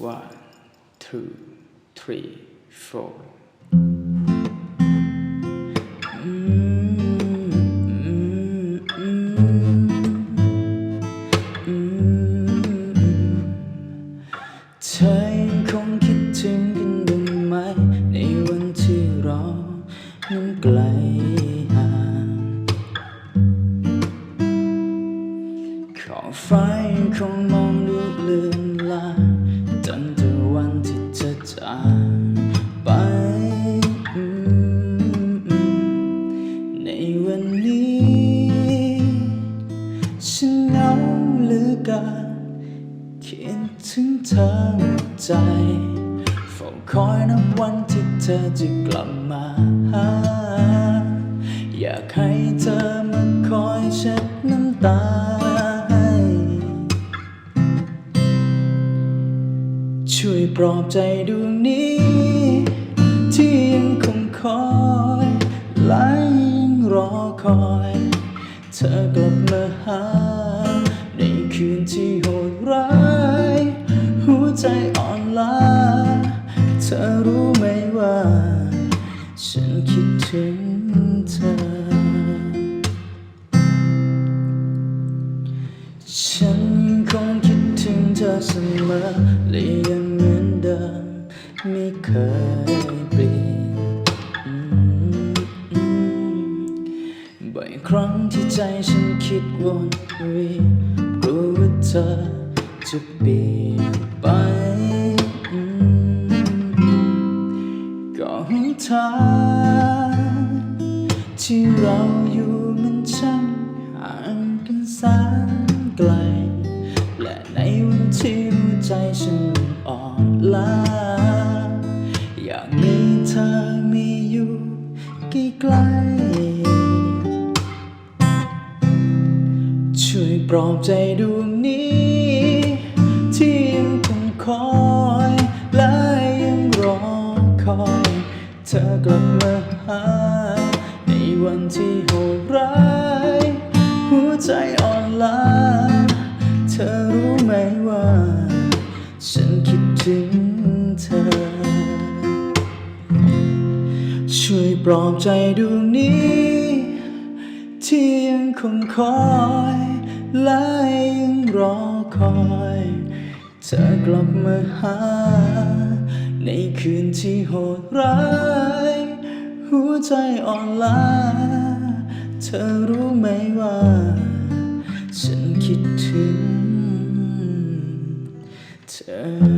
one two three four อืมอืมอืมอืมเธอยังคงคิดถึงกันบ้างไหม ในวันที่เรานั้นไกลห่างขอบฟ้ายังคงมองดูเลือน วันนี้ ฉันเหงาเหลือเกินคิดถึงเธอหมดใจเฝ้าคอยนับวันที่เธอจะกลับมาหาอยากให้เธอมาคอยเช็ดน้ำตาให้ช่วยปลอบใจดวงนี้ เธอกลับมาหา ในคืนที่โหดร้าย หัวใจอ่อนล้า เธอรู้ไหมว่า ฉันคิดถึงเธอ ฉันคงคิดถึงเธอเสมอและยังเหมือนเดิมไม่เคย ครั้งที่ใจฉันคิดวนเวียนกลัวว่าเธอจะเปลี่ยนไป ก็หนทางที่เราอยู่มันช่างห่างกันแสนไกล และในวันที่หัวใจฉันอ่อนล้าอยากมีเธอมีอยู่ใกล้ ปลอบใจดวงนี้ ที่ยังคงคอยและยังรอคอย เธอกลับมาหา ในวันที่โหดร้าย หัวใจอ่อนล้า เธอรู้ไหมว่า ฉันคิดถึงเธอ ช่วยปลอบใจดวงนี้ ที่ยังคงคอย และยังรอคอย เธอกลับมาหา ในคืนที่โหดร้าย หัวใจอ่อนล้า เธอรู้ไหมว่า ฉันคิดถึงเธอ